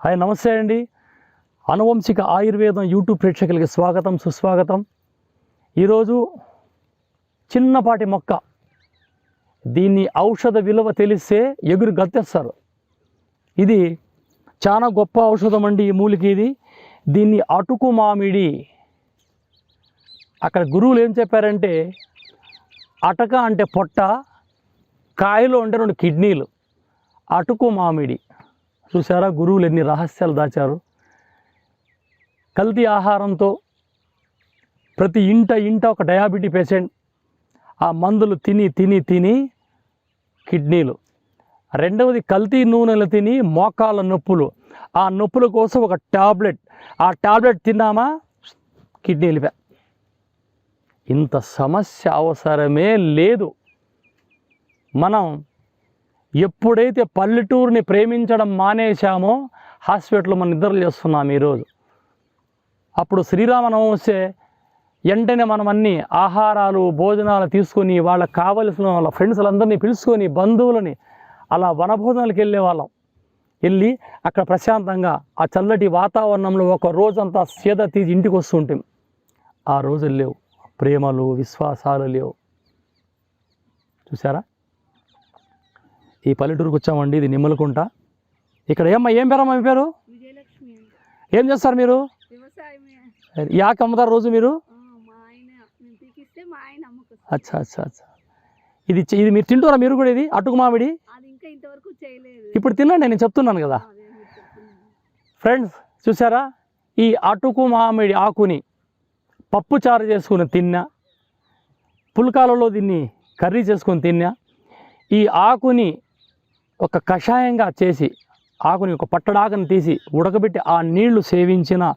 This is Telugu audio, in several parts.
హాయ్ నమస్తే అండి. అనువంశిక ఆయుర్వేదం యూట్యూబ్ ప్రేక్షకులకి స్వాగతం సుస్వాగతం. ఈరోజు చిన్నపాటి మొక్క. దీన్ని ఔషధ విలువ తెలిస్తే ఎగురు గత్తేస్తారు ఇది చాలా గొప్ప ఔషధం అండి ఈ మూలికి ఇది. దీన్ని అటుకు మామిడి. అక్కడ గురువులు ఏం చెప్పారంటే అటక అంటే పొట్ట కాయలు అంటే రెండు కిడ్నీలు. అటుకు మామిడి. చూసారా గురువులు ఎన్ని రహస్యాలు దాచారు? కల్తీ ఆహారంతో ప్రతి ఇంట ఇంట ఒక డయాబెటీ పేషెంట్ ఆ మందులు తిని తిని తిని కిడ్నీలు. రెండవది కల్తీ నూనెలు తిని మోకాళ్ళ నొప్పులు. ఆ నొప్పుల కోసం ఒక టాబ్లెట్. ఆ టాబ్లెట్ తిన్నామా? కిడ్నీలు ఇంత సమస్య అవసరమే లేదు. మనం ఎప్పుడైతే పల్లెటూరుని ప్రేమించడం మానేశామో హాస్పిటల్ మనం నిద్రలు చేస్తున్నాం ఈరోజు. అప్పుడు శ్రీరామనవం వస్తే వెంటనే మనం అన్ని ఆహారాలు భోజనాలు తీసుకొని వాళ్ళకి కావలసిన వాళ్ళ ఫ్రెండ్స్లందరినీ పిలుచుకొని బంధువులని అలా వనభోజనాలకు వెళ్ళే వాళ్ళం. వెళ్ళి అక్కడ ప్రశాంతంగా ఆ చల్లటి వాతావరణంలో ఒక రోజంతా సేద తీసి ఇంటికి వస్తుంటాం ఆ రోజులు లేవు. ప్రేమలు విశ్వాసాలు లేవు. చూసారా ఈ పల్లెటూరుకు వచ్చామండి ఇది నిమ్మలకుంట. ఇక్కడ ఏమ్మా ఏం పేరమ్మా మీ పేరు? ఏం చేస్తారు మీరు? యాక్ అమ్ముతారు రోజు మీరు? అచ్చా అచ్చా అచ్చా. ఇది ఇది మీరు తింటారా మీరు కూడా ఇది? అటుకు మామిడి? ఇప్పుడు తినండి నేను చెప్తున్నాను కదా. ఫ్రెండ్స్ చూసారా? ఈ అటుకు మామిడి ఆకుని పప్పు చారు చేసుకుని తిన్నా పుల్కాలలో దీన్ని కర్రీ చేసుకొని తిన్నా ఈ ఆకుని ఒక కషాయంగా చేసి ఆకుని ఒక పట్టడాకుని తీసి ఉడకబెట్టి ఆ నీళ్ళు సేవించిన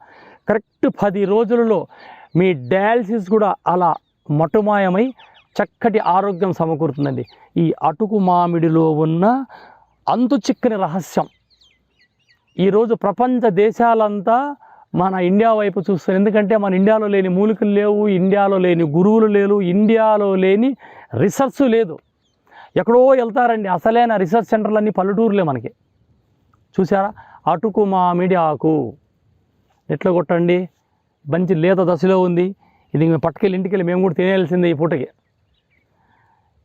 కరెక్ట్ పది రోజులలో మీ డయాలసిస్ కూడా అలా మటుమాయమై చక్కటి ఆరోగ్యం సమకూరుతుందండి. ఈ అటుకు మామిడిలో ఉన్న అంతు చిక్కని రహస్యం. ఈరోజు ప్రపంచ దేశాలంతా మన ఇండియా వైపు చూస్తారు. ఎందుకంటే మన ఇండియాలో లేని మూలికలు లేవు ఇండియాలో లేని గురువులు లేవు ఇండియాలో లేని రీసెర్చ్ లేదు. ఎక్కడో వెళ్తారండి. అసలైన రీసెర్చ్ సెంటర్లన్నీ పల్లెటూరులే మనకి. చూసారా అటుకు మామిడి ఆకు ఎట్లా కొట్టండి. మంచి లేత దశలో ఉంది. ఇది మేము పట్టుకెళ్ళి ఇంటికెళ్ళి మేము కూడా తినేయాల్సిందే ఈ పూటకి.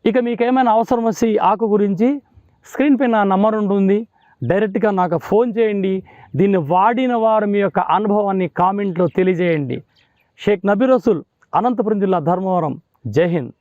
ఇక మీకు ఏమైనా అవసరం వస్తే ఈ ఆకు గురించి స్క్రీన్ పైన నా నంబర్ ఉంటుంది. డైరెక్ట్గా నాకు ఫోన్ చేయండి. దీన్ని వాడిన వారు మీ యొక్క అనుభవాన్ని కామెంట్లో తెలియజేయండి. షేక్ నబీ రసూల్ అనంతపురం జిల్లా ధర్మవరం. జై హింద్.